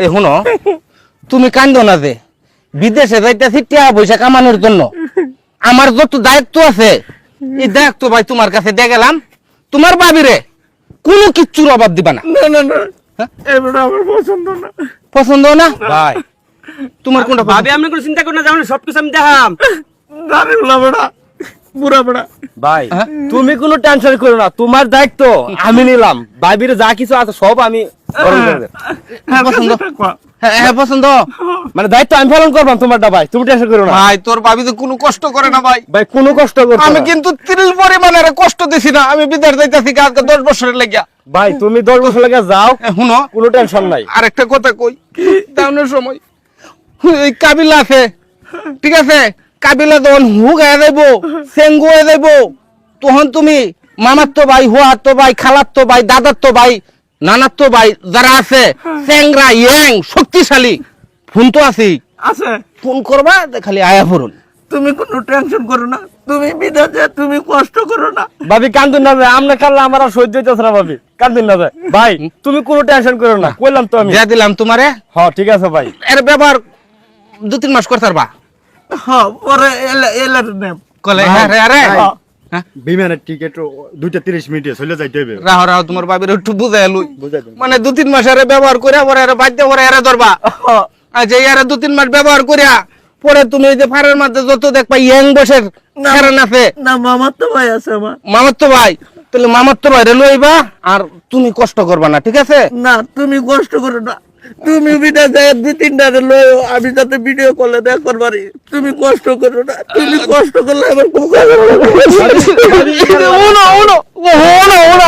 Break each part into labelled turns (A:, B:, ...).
A: এই শুনো তুমি কান্দো না যে বিদেশে যাইতেছি টিয়া পয়সা কামানোর জন্য। আমার যত দায়িত্ব আছে এই দায়িত্ব ভাই তোমার কাছে দিয়ে গেলাম। তোমার বাবিরে কোনো কিচ্ছুর অভাব দিবা না।
B: না না না
A: হ্যাঁ?
B: আমার পছন্দ না।
A: পছন্দ না? ভাই তোমার কোনটা
C: ভাবি আমি কোনো চিন্তা করেন না যেমন সবকিছু আমি দেখাম।
B: দাঁড়ে বেড়া বুড়া। বেড়া
C: ভাই
A: হ্যাঁ?
C: তুমি কোনো টেনশন করো না তোমার দায়িত্ব আমি নিলাম। ভাবির যা কিছু আছে সব আমি।
B: হ্যাঁ
A: পছন্দ। হ্যাঁ পছন্দ।
C: মানে দায়িত্ব আমি পালন করবাম তোমারটা ভাই। তুমি টেনশন করো না।
A: ভাই তোর ভাবি তো কোনো কষ্ট করে না ভাই।
C: ভাই কোনো কষ্ট করো
A: আমি কিন্তু তিরিশ পরিমাণের কষ্ট দিছি না। আমি বিদেশ যাইতেছি আজকে দশ বছরের লাগিয়া।
C: ভাই তুমি দশ বছর লাগে যাও
A: এ, শুনো।
C: কোনো টেনশন নাই।
A: আরেকটা কথা কই দাউনের সময়। এই কাবিলা আছে ঠিক আছে? কাবিলা যখন হুক হয়ে যাইব সেঙ্গু হয়ে যাইব তখন তুমি মামার তো ভাই হুয়ার তো ভাই খালার তো ভাই দাদার তো ভাই নানার তো ভাই যারা আছে চেংরা ইয়াং শক্তিশালী ফোন তো আছি
B: আছে।
A: ফোন করবা খালি আয়া ফুরুন
B: তুমি কোনো টেনশন করো না। তুমি বিদেশে তুমি কষ্ট করো না।
C: ভাবি কান্দুন না যায় আমনে কাল্লা আমার আর সহ্য হইতেছে না ভাবি। কান্দুন না ভাই। তুমি কোনো টেনশন করো না। কইলাম তো আমি।
A: দিয়া দিলাম তোমারে।
C: হ্যাঁ ঠিক আছে ভাই।
A: এর ব্যবহার দু তিন মাস করতে পারবা।
D: বিমানের টিকিট দুইটা তিরিশ মিনিটে চলে যাইতে হবে
A: রাহো রাহো তোমার বাবির একটু বুঝাই লুই। মানে দু তিন মাস আরে ব্যবহার করে পরে আরে বাধ্য করে আরে ধরবা।
B: হ্যাঁ।
A: আচ্ছা ইয়ারে দু তিন মাস ব্যবহার করিয়া পরে তুমি এই যে ফারের মধ্যে যত দেখবা ইয়াং বসের
B: না।
A: ফেরান আছে।
B: না মামার ভাই আছে আমার।
A: ভাই তাহলে মামার তো ভাই লইবা আর তুমি কষ্ট করবা না ঠিক আছে?
B: না তুমি কষ্ট করো না। তুমি বিদেশ দুই তিনটা লয় আমি যাতে ভিডিও কলে দেখতে পারি। তুমি কষ্ট করো না তুমি কষ্ট করলে আমার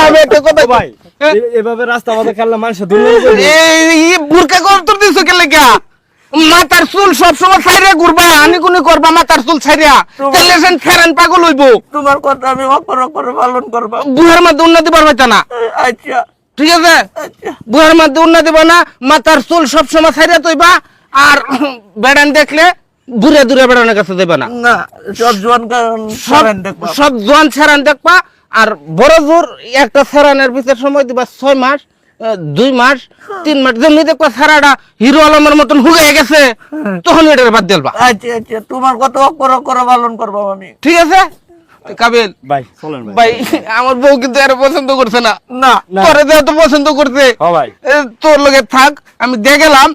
A: আমি একটা কথা
C: ভাই এভাবে রাস্তা আমাদের খেললে
A: এই বুরকা কর দিছো কে লেগা মাথার চুল সব সময় ছাইরা ঘুরবা আনি কোনি করবা মাথার চুল ছাইরা তাহলে সেন ফেরান পাগল হইবো।
B: তোমার কথা আমি অপর অক্ষর পালন করব।
A: বুহার মধ্যে উন্নতি পারবে না?
B: আচ্ছা।
A: ঠিক আছে? বুহার মধ্যে উন্নতি দিব না মাথার চুল সব সময় ছাইরা তৈবা আর বেড়ান দেখলে দূরে দূরে বেড়ানোর কাছে দেবে না।
B: সব জোয়ান
A: সব জোয়ান ছেড়ান দেখবা আর বড় জোর একটা ছেড়ানের ভিতরে সময় দিবা ছয় মাস দুই মাস তিন মাস যেমনি দেখবা ছাড়াটা হিরো আলমের মতন হুগে গেছে তখন এটার বাদ দিলবা
B: আচ্ছা আচ্ছা তোমার কত অক্ষর অক্ষর পালন করব আমি।
A: ঠিক আছে? কাবিল।
D: ভাই চলেন ভাই।
A: ভাই আমার বউ কিন্তু এর পছন্দ করছে না।
B: না
C: না।
A: তোরে যেহেতু পছন্দ করছে
C: হ্যাঁ ভাই।
A: তোর লগে থাক আমি দিয়ে গেলাম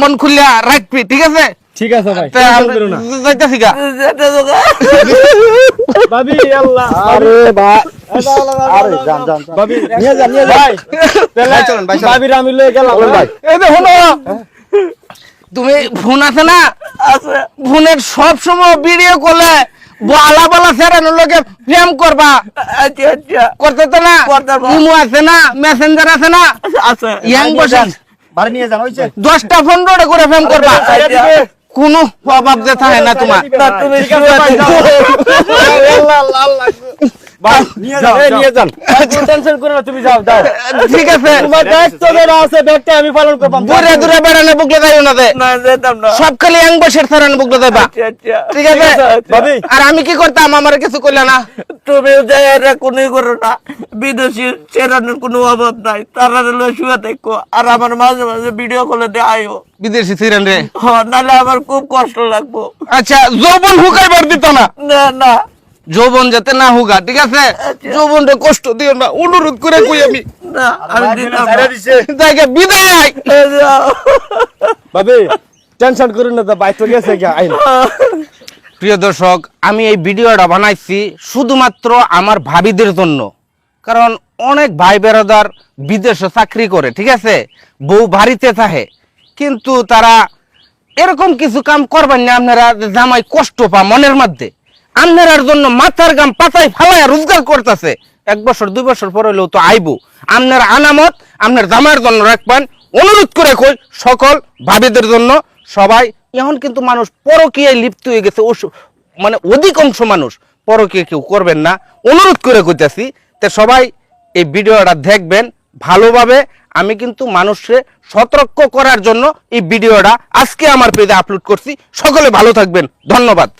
A: মন খুলিয়া রাখবি ঠিক আছে?
C: ঠিক আছে ভাই
A: তা
C: না।
A: যাইতাছি গা।
C: ভাবি আল্লাহ। আরে ভাই আরে যান যান ভাবি নিয়ে যান নিয়ে ভাই
D: ভাই চলেন, ভাই।
C: ভাবির আমি লয়ে গেলাম ভাই।
A: এই যে শোনো তুমি ফোন আছে না?
B: আছে।
A: ফোনের সব সময় ভিডিও করলে বালা বালা সেরানোর লোকে প্রেম করবা।
B: আচ্ছা আচ্ছা।
A: করতে তো না? ইমো আছে না? মেসেঞ্জার আছে না?
B: আছে
A: ইয়াং বসে।
D: বাড়ি নিয়ে যান হয়েছে
A: দশটা পনেরোটা করে প্রেম করবা।
B: কোন
A: কোনো অভাব যে থাকে না তোমার।
B: তুমি
A: আর আমি কি করতাম? আমার কিছু করলে না।
B: তুমি করো না বিদেশি চেরানোর কোনো অভাব নাই। তারা শুয়ে দেখো আর আমার মাঝে মাঝে ভিডিও কলে দেখাইও
A: বিদেশি সিরেন রে।
B: নাহলে আমার খুব কষ্ট লাগবো।
A: আচ্ছা যৌবন হুকাইবার দিত না।
B: না না।
A: যৌবন যাতে না হুগা ঠিক আছে? যৌবন রে কষ্ট দিও না অনুরোধ করে কই আমি?
B: না
A: বিদায়!
C: টেনশন করুন তো গেছে আইন
A: প্রিয় দর্শক আমি এই ভিডিওটা বানাইছি শুধুমাত্র আমার ভাবিদের জন্য। কারণ অনেক ভাই বেরোদার বিদেশে চাকরি করে ঠিক আছে? বউ বাড়িতে থাকে। কিন্তু তারা এরকম কিছু কাম করবেন না আপনারা জামাই কষ্ট পা মনের মধ্যে। আপনার জন্য মাথার গাম পাতায় ফালায় রোজগার করতেছে। এক বছর, দুই বছর পর হইলেও তো আইবো। আপনার আনামত আপনার জামাইয়ের জন্য রাখবেন। অনুরোধ করে কই, সকল ভাবিদের জন্য সবাই, এখন কিন্তু মানুষ পরকীয়ায় লিপ্ত হয়ে গেছে মানে অধিকাংশ মানুষ পরকীয়া কেউ করবেন না। অনুরোধ করে কইতাছি তে সবাই এই ভিডিওটা দেখবেন ভালোভাবে। আমি কিন্তু মানুষকে সতর্ক করার জন্য এই ভিডিওটা আজকে আমার পেজে আপলোড করছি। সকলে ভালো থাকবেন। ধন্যবাদ।